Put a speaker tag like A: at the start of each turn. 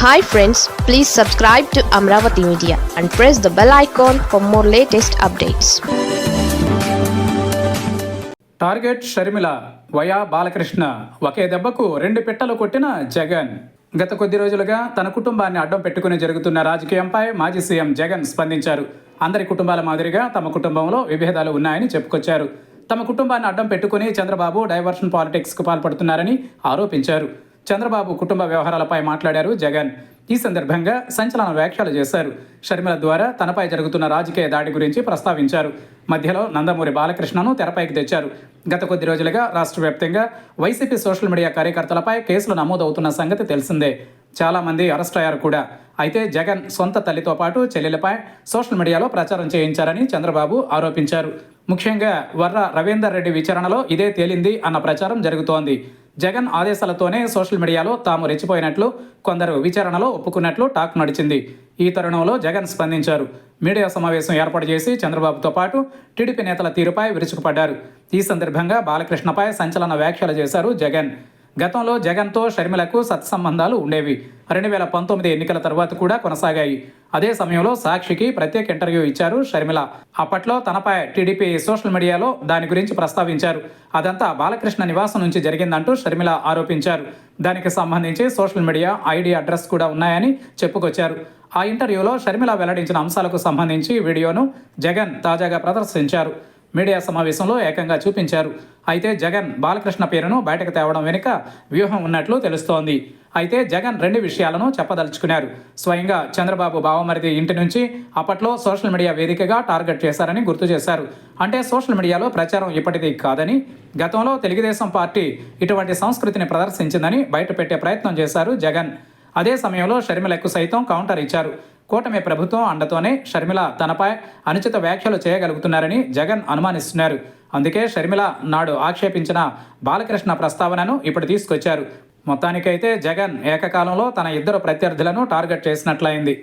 A: Hi friends please subscribe to Amaravati media and press the bell icon for more latest updates
B: target Sharmila via Balakrishna ఒకే దెబ్బకు రెండు పిట్టలు కొట్టిన జగన్. గత కొద్ది రోజులుగా తన కుటుంబాన్ని అడ్డం పెట్టుకుని జరుగుతున్న రాజకీయంపై మాజీ సీఎం జగన్ స్పందించారు. అందరి కుటుంబాల మాదిరిగా తమ కుటుంబంలో విభేదాలు ఉన్నాయని చెప్పుకొచ్చారు. తమ కుటుంబాన్ని అడ్డం పెట్టుకుని చంద్రబాబు డైవర్షన్ పాలిటిక్స్కు పాల్పడుతున్నారని ఆరోపించారు. చంద్రబాబు కుటుంబ వ్యవహారాలపై మాట్లాడారు జగన్. ఈ సందర్భంగా సంచలన వ్యాఖ్యలు చేశారు. షర్మిల ద్వారా తనపై జరుగుతున్న రాజకీయ దాడి గురించి ప్రస్తావించారు. మధ్యలో నందమూరి బాలకృష్ణను తెరపైకి తెచ్చారు. గత కొద్ది రోజులుగా రాష్ట్ర వ్యాప్తంగా వైసీపీ సోషల్ మీడియా కార్యకర్తలపై కేసులు నమోదవుతున్న సంగతి తెలిసిందే. చాలామంది అరెస్ట్ అయ్యారు కూడా. అయితే జగన్ సొంత తల్లితో పాటు చెల్లెలపై సోషల్ మీడియాలో ప్రచారం చేయించారని చంద్రబాబు ఆరోపించారు. ముఖ్యంగా వర్ర రవీందర్ రెడ్డి విచారణలో ఇదే తేలింది అన్న ప్రచారం జరుగుతోంది. జగన్ ఆదేశాలతోనే సోషల్ మీడియాలో తాము రెచ్చిపోయినట్లు కొందరు విచారణలో ఒప్పుకున్నట్లు టాక్ నడిచింది. ఈ తరుణంలో జగన్ స్పందించారు. మీడియా సమావేశం ఏర్పాటు చేసి చంద్రబాబుతో పాటు టీడీపీ నేతల తీరుపై విరుచుకుపడ్డారు. ఈ సందర్భంగా బాలకృష్ణపై సంచలన వ్యాఖ్యలు చేశారు జగన్. గతంలో జగన్తో షర్మిలకు సత్సంబంధాలు ఉండేవి. రెండు వేల పంతొమ్మిది ఎన్నికల తర్వాత కూడా కొనసాగాయి. అదే సమయంలో సాక్షికి ప్రత్యేక ఇంటర్వ్యూ ఇచ్చారు షర్మిల. అప్పట్లో తనపై టీడీపీ సోషల్ మీడియాలో దాని గురించి ప్రస్తావించారు. అదంతా బాలకృష్ణ నివాసం నుంచి జరిగిందంటూ షర్మిల ఆరోపించారు. దానికి సంబంధించి సోషల్ మీడియా ఐడి అడ్రస్ కూడా ఉన్నాయని చెప్పుకొచ్చారు. ఆ ఇంటర్వ్యూలో షర్మిల వెల్లడించిన అంశాలకు సంబంధించి వీడియోను జగన్ తాజాగా ప్రదర్శించారు. మీడియా సమావేశంలో ఏకంగా చూపించారు. అయితే జగన్ బాలకృష్ణ పేరును బయటకు తేవడం వెనుక వ్యూహం ఉన్నట్లు తెలుస్తోంది. అయితే జగన్ రెండు విషయాలను చెప్పదలుచుకున్నారు. స్వయంగా చంద్రబాబు బావమరిది ఇంటి నుంచి అప్పట్లో సోషల్ మీడియా వేదికగా టార్గెట్ చేశారని గుర్తు చేశారు. అంటే సోషల్ మీడియాలో ప్రచారం ఇప్పటిది కాదని గతంలో తెలుగుదేశం పార్టీ ఇటువంటి సంస్కృతిని ప్రదర్శించిందని బయటపెట్టే ప్రయత్నం చేశారు జగన్. అదే సమయంలో షర్మిలకు సైతం కౌంటర్ ఇచ్చారు. కూటమి ప్రభుత్వం అండతోనే షర్మిల తనపై అనుచిత వ్యాఖ్యలు చేయగలుగుతున్నారని జగన్ అనుమానిస్తున్నారు. అందుకే షర్మిల నాడు ఆక్షేపించిన బాలకృష్ణ ప్రస్తావనను ఇప్పుడు తీసుకొచ్చారు. మొత్తానికైతే జగన్ ఏకకాలంలో తన ఇద్దరు ప్రత్యర్థులను టార్గెట్ చేసినట్లయింది.